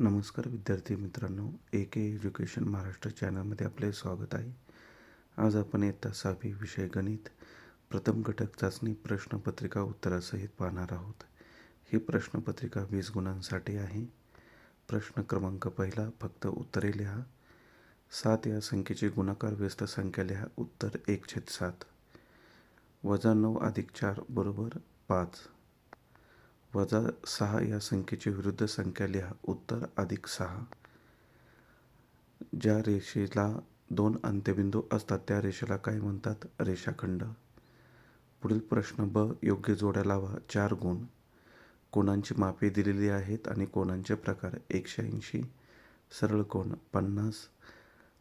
नमस्कार विद्यार्थी मित्रांनो ए के एज्युकेशन महाराष्ट्र चॅनलमध्ये आपले स्वागत आहे. आज आपण इयत्ता सहावी विषय गणित. प्रथम घटक चाचणी प्रश्नपत्रिका उत्तरासहित पाहणार आहोत. ही प्रश्नपत्रिका वीस गुणांसाठी आहे. प्रश्न क्रमांक पहिला फक्त उत्तरे लिहा. सात या संख्येची गुणाकार व्यस्त संख्या लिहा. उत्तर एक छेद सात. वजा नऊ अधिक चार बरोबर पाच. वजा सहा या संख्येची विरुद्ध संख्या लिहा. उत्तर अधिक सहा. ज्या रेषेला दोन अंत्यबिंदू असतात त्या रेषेला काय म्हणतात? रेषाखंड. पुढील प्रश्न ब योग्य जोड्या लावा. चार गुण. कोणांची मापे दिलेली आहेत आणि कोणांचे प्रकार? एकशे ऐंशी. सरळ कोण? पन्नास.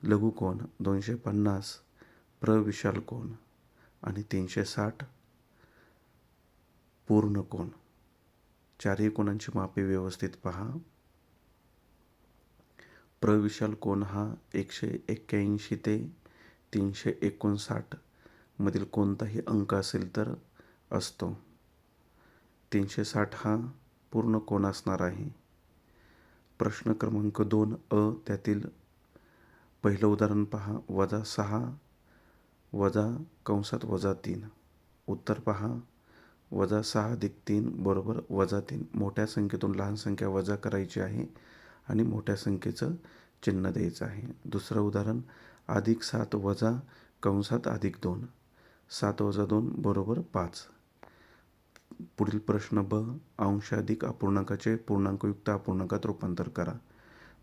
लघु कोण? दोनशे पन्नास. प्रविशाल कोण? आणि तीनशे साठ. पूर्ण कोण? चारही कोणांची मापे व्यवस्थित पहा. प्रविशाल कोण हा? एकशे एक्क्याऐंशी ते तीनशे एकोणसाठ मधील कोणताही अंक असेल तर असतो. तीनशे साठ हा पूर्ण कोण असणार आहे? प्रश्न क्रमांक दोन अ त्यातील पहिलं उदाहरण पहा. वजा सहा वजा कंसात वजा तीन. उत्तर पहा. वजा सहा अधिक तीन बरोबर वजा तीन. मोठ्या संख्येतून लहान संख्या वजा करायची आहे आणि मोठ्या संख्येचं चिन्ह द्यायचं आहे. दुसरं उदाहरण अधिक सात वजा कंसात अधिक दोन. सात वजा दोन बरोबर पाच. पुढील प्रश्न ब अंश अधिक अपूर्णांकाचे पूर्णांकयुक्त अपूर्णांकात रूपांतर करा.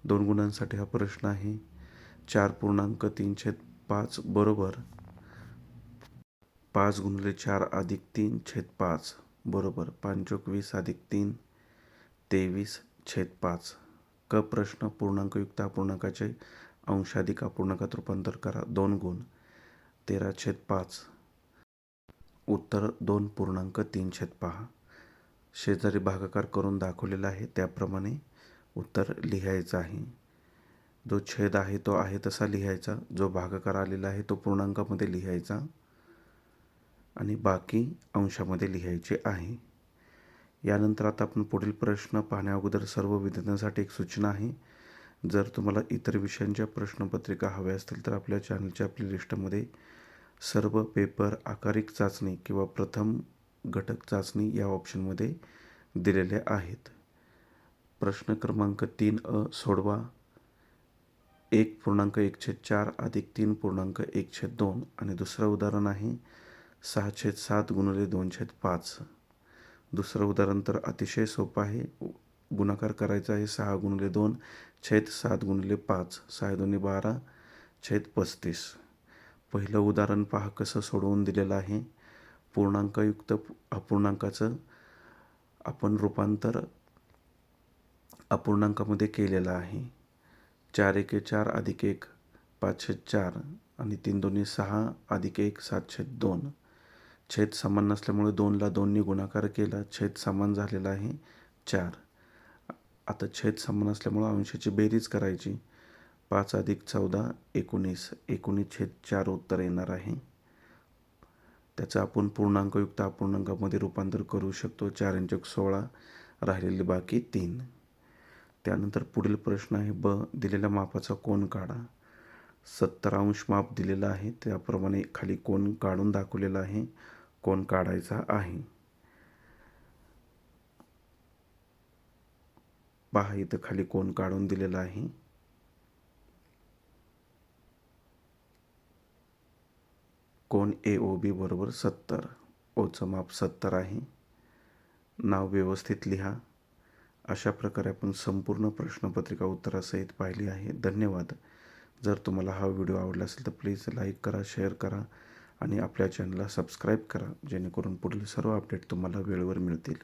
दोन गुणांसाठी हा प्रश्न आहे. चार पूर्णांक तीनशे पाच बरोबर पाच गुणिले चार अधिक तीन छेद पाच बरोबर पांचोक वीस अधिक तीन तेवीस छेद पाच. क प्रश्न पूर्णांकयुक्त अपूर्णांकाचे अंशाधिक अपूर्णांकात रूपांतर करा. दोन गुण तेरा छेद पाच. उत्तर दोन पूर्णांक तीन छेद पहा. शेजारी भागाकार करून दाखवलेला आहे त्याप्रमाणे उत्तर लिहायचं आहे. जो छेद आहे तो आहे तसा लिहायचा. जो भागाकार आलेला आहे तो पूर्णांकामध्ये लिहायचा. आणि बाकी अंशामध्ये लिहायचे आहे. यानंतर आता आपण पुढील प्रश्न पाहण्या अगोदर सर्व विद्यार्थ्यांसाठी एक सूचना आहे. जर तुम्हाला इतर विषयांच्या प्रश्नपत्रिका हव्या असतील तर आपल्या चॅनलच्या आपल्या लिस्टमध्ये सर्व पेपर आकारिक चाचणी किंवा प्रथम घटक चाचणी या ऑप्शनमध्ये दिलेल्या आहेत. प्रश्न क्रमांक तीन अ सोडवा. एक पूर्णांक एकशे चार अधिक तीन पूर्णांक एकशे दोन आणि दुसरं उदाहरण आहे. सहा छेद सात गुणले दोन छेद पाच. दुसरं उदाहरण तर अतिशय सोपं आहे. गुणाकार करायचा आहे सहा गुणले दोन छेद सात गुणले पाच. सहा दोन्ही बारा छेद पस्तीस. पहिलं उदाहरण पहा कसं सोडवून दिलेलं आहे. पूर्णांकयुक्त अपूर्णांकाचं आपण रूपांतर अपूर्णांकामध्ये केलेलं आहे. चार एके चार अधिक एक पाचशे चार. आणि तीन दोन्ही सहा अधिक एक सातशे दोन. छेद समान नसल्यामुळे दोनला दोननी गुणाकार केला. छेद समान झालेला आहे चार. आता छेद समान असल्यामुळं अंशाची बेरीज करायची. पाच अधिक चौदा एकोणीस. एकोणीस छेद चार उत्तर येणार आहे. त्याचं आपण पूर्णांकयुक्त अपूर्णांकामध्ये रूपांतर करू शकतो. चार इंचक सोळा राहिलेली बाकी तीन. त्यानंतर पुढील प्रश्न आहे ब दिलेल्या मापाचा कोण काढा. सत्तर अंश माप दिलेला आहे. त्याप्रमाणे खाली कोण काढून दाखवलेला आहे. कोण काढायचा आहे? पहा इथं खाली कोण काढून दिलेला आहे? कोण? ए ओ बी बरोबर सत्तर. ओचं माप सत्तर आहे. नाव व्यवस्थित लिहा. अशा प्रकारे आपण संपूर्ण प्रश्नपत्रिका उत्तरासहित पाहिली आहे. धन्यवाद. जर तुम्हाला हा व्हिडिओ आवडला असेल तर प्लीज लाईक करा शेअर करा. आणि आपल्या चॅनलला सबस्क्राईब करा जेणेकरून पुढील सर्व अपडेट तुम्हाला वेळेवर मिळतील.